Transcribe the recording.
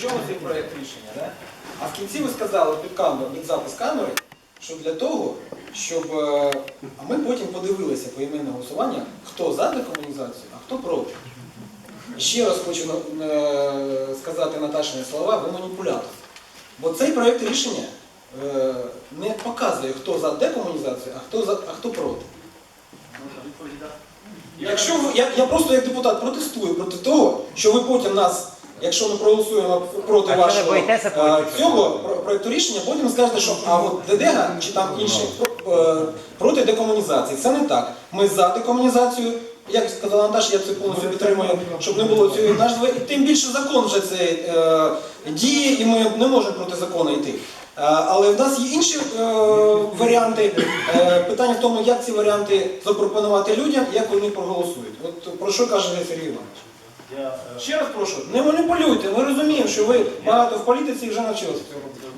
чому цей проєкт рішення, да? а в кінці ви сказали під камеру, під запис камери, що для того, щоб. е, А ми потім подивилися по іменне голосування, хто за декомунізацію, а хто проти. Ще раз хочу е, сказати Наташині слова, ви маніпулятор. Бо цей проєкт рішення е, не показує, хто за декомунізацію, а хто, за, а хто проти. Якщо ви, я, я просто як депутат протестую проти того, що ви потім нас, якщо ми проголосуємо проти А вашого е, цього про- проекту рішення, потім скажете, що а от ДДГ чи там інші про- е, проти декомунізації. Це не так. Ми за декомунізацію. Як сказала Наташа, я це повністю підтримую, щоб не було цієї назви. І тим більше закон вже цей е, діє, і ми не можемо проти закону йти. Е, Але в нас є інші е, варіанти. Е, питання в тому, як ці варіанти запропонувати людям, як вони проголосують. От про що каже Сергій Іванович? Ще раз прошу, не маніпулюйте. Ми розуміємо, що ви багато в політиці вже навчилися цього.